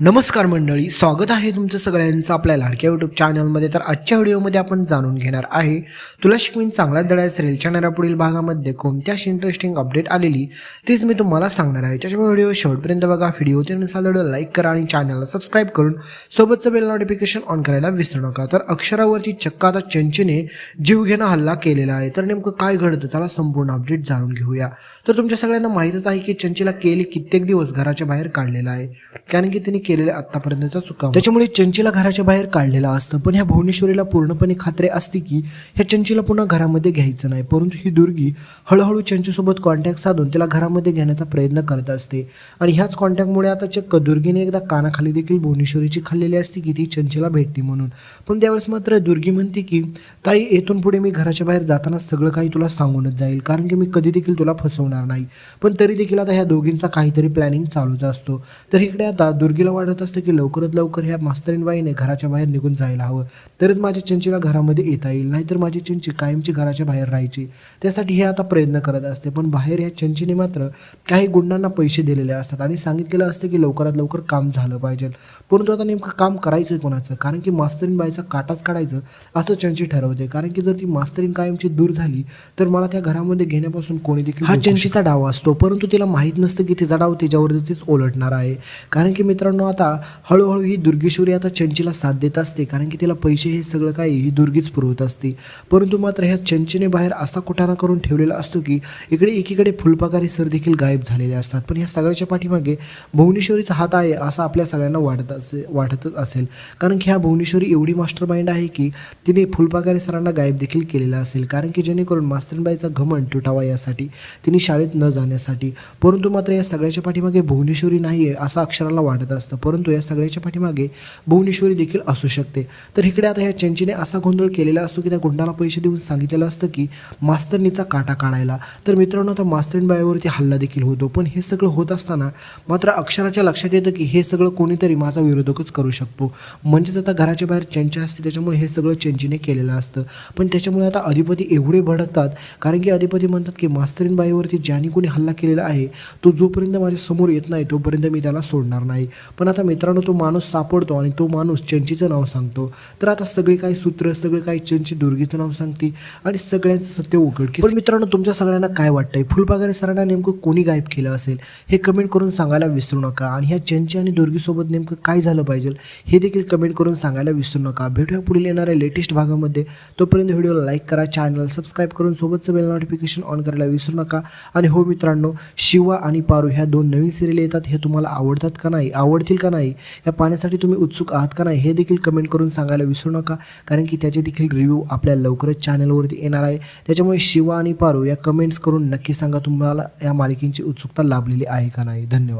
नमस्कार मंडळी स्वागत आहे तुमचं सगळ्यांचं आपल्या लाडक्या यूट्यूब चॅनलमध्ये तर आजच्या व्हिडिओमध्ये आपण जाणून घेणार आहे तुला शिकवीन चांगला दळा रेलच्या चॅनलच्या पुढील भागामध्ये कोणत्या अशी इंटरेस्टिंग अपडेट आलेली तीच मी तुम्हाला सांगणार आहे. त्याच्यामुळे व्हिडिओ शेवटपर्यंत बघा व्हिडिओ त्यानुसार व्हिडिओ लाईक करा आणि चॅनलला सबस्क्राईब करून सोबतचं बेल नोटिफिकेशन ऑन करायला विसरू नका. तर अक्षरावरती चक्काचा आता चंचीने जीवघेणा हल्ला केलेला आहे. तर नेमकं काय घडतं त्याला संपूर्ण अपडेट जाणून घेऊया. तर तुमच्या सगळ्यांना माहीतच आहे की चंचीला केली कित्येक दिवस घराच्या बाहेर काढलेला आहे. कारण की तिने केलेल्या आतापर्यंतचा चुका त्याच्यामुळे चंचीला घराच्या बाहेर काढलेलं असतं. पण ह्या भुवनेश्वरीला पूर्णपणे खात्री असते की ह्या चंचीला पुन्हा घरामध्ये घ्यायचं नाही. परंतु ही दुर्गी हळूहळू चंचीसोबत कॉन्टॅक्ट साधून तिला घरामध्ये घेण्याचा प्रयत्न करत असते. आणि ह्याच कॉन्टॅक्टमुळे आता चक्क दुर्गीने एकदा कानाखाली देखील भुवनेश्वरीची खाल्लेली असते की ती चंचीला भेटली म्हणून. पण त्यावेळेस मात्र दुर्गी म्हणते की ताई येथून पुढे मी घराच्या बाहेर जाताना सगळं काही तुला सांगूनच जाईल. कारण की मी कधी देखील तुला फसवणार नाही. पण तरी देखील आता ह्या दोघींचा काहीतरी प्लॅनिंग चालूच असतो. तर इकडे आता दुर्गीला वाटत असतं की लवकरात लवकर ह्या मास्तरीनबाईने घराच्या बाहेर निघून जायला हवं. तरच माझ्या चिंचीला घरामध्ये येता येईल नाहीतर माझी चिंची कायमची घराच्या बाहेर राहायची. त्यासाठी हे आता प्रयत्न करत असते पण बाहेर ह्या चिंचीने मात्र काही गुंडांना पैसे दिलेले असतात आणि सांगितलेलं असतं की लवकरात लवकर काम झालं पाहिजे. परंतु आता नेमकं काम करायचं कोणाचं? कारण की मास्तरीन बाईचा काटाच काढायचं असं चंची ठरवते. कारण की जर ती मास्तरीन कायमची दूर झाली तर मला त्या घरामध्ये घेण्यापासून कोणी देखील हा चंचीचा डाव असतो. परंतु तिला माहीत नसतं की तिचा डाव तिच्यावरतीच ओलटणार आहे. कारण की मित्रांनो आता हळूहळू ही दुर्गेश्वरी आता चंचीला साथ देत असते कारण की तिला पैसे हे सगळं काही ही दुर्गीच पुरवत असते. परंतु मात्र ह्या चंचीने बाहेर असा कुठाना करून ठेवलेला असतो की इकडे एकीकडे फुलपाकारी सर देखील गायब झालेले असतात. पण ह्या सगळ्याच्या पाठीमागे भुवनेश्वरीचा हात आहे असं आपल्या सगळ्यांना वाटत असे वाटतच असेल. कारण की ह्या भुवनेश्वरी एवढी मास्टर माइंड आहे की तिने फुलपाकारी सरांना गायब देखील केलेलं असेल. कारण की जेणेकरून मास्तरबाईचा घमंड तुटावा यासाठी तिने शाळेत न जाण्यासाठी परंतु मात्र या सगळ्याच्या पाठीमागे भुवनेश्वरी नाही आहे असं अक्षराला वाटत असतं. परंतु या सगळ्याच्या पाठीमागे भुवनेश्वरी देखील असू शकते. तर इकडे आता ह्या चंचीने असा गोंधळ केलेला असतो की त्या गुंडाला पैसे देऊन सांगितलेलं असतं की मास्तरनीचा काटा काढायला. तर मित्रांनो आता मास्तरीन बाईवरती हल्ला देखील होतो. पण हे सगळं होत असताना मात्र अक्षराच्या लक्षात येतं की हे सगळं कोणीतरी माझा विरोधकच करू शकतो. म्हणजेच आता घराच्या बाहेर चंचा असते त्याच्यामुळे हे सगळं चंचीने केलेलं असतं. पण त्याच्यामुळे आता अधिपती एवढे भडकतात कारण की अधिपती म्हणतात की मास्तरीन बाईवरती ज्याने कोणी हल्ला केलेला आहे तो जोपर्यंत माझ्यासमोर येत नाही तोपर्यंत मी त्याला सोडणार नाही. पण आता मित्रांनो तो माणूस सापडतो आणि तो माणूस चंचीचं नाव सांगतो. तर आता सगळे काही सूत्र सगळे काही चंची दुर्गीचं नाव सांगते आणि सगळ्यांचं सत्य उघडकीस. पण मित्रांनो तुमच्या सगळ्यांना काय वाटतंय? फुलबागारे सरांना नेमकं कोणी गायब केलं असेल? हे कमेंट करून सांगायला विसरू नका. आणि ह्या चंची आणि दुर्गीसोबत नेमकं काय झालं पाहिजे? हे देखील कमेंट करून सांगायला विसरू नका. भेटूया पुढील येणाऱ्या लेटेस्ट भागामध्ये. तोपर्यंत व्हिडिओला लाईक करा चॅनल सबस्क्राईब करून सोबतचं बेल नोटिफिकेशन ऑन करायला विसरू नका. आणि हो मित्रांनो शिवा आणि पारू ह्या दोन नवीन सिरियल येतात. हे तुम्हाला आवडतात का नाही? होतील का नाही? या पाण्यासाठी तुम्ही उत्सुक आहात का नाही? हे देखील कमेंट करून सांगायला विसरू नका. कारण की त्याचे देखील रिव्ह्यू आपल्या लवकरच चॅनलवरती येणार आहे. त्याच्यामुळे शिवा आणि पारू या कमेंट्स करून नक्की सांगा तुम्हाला या मालिकेची उत्सुकता लाभलेली आहे का नाही? धन्यवाद.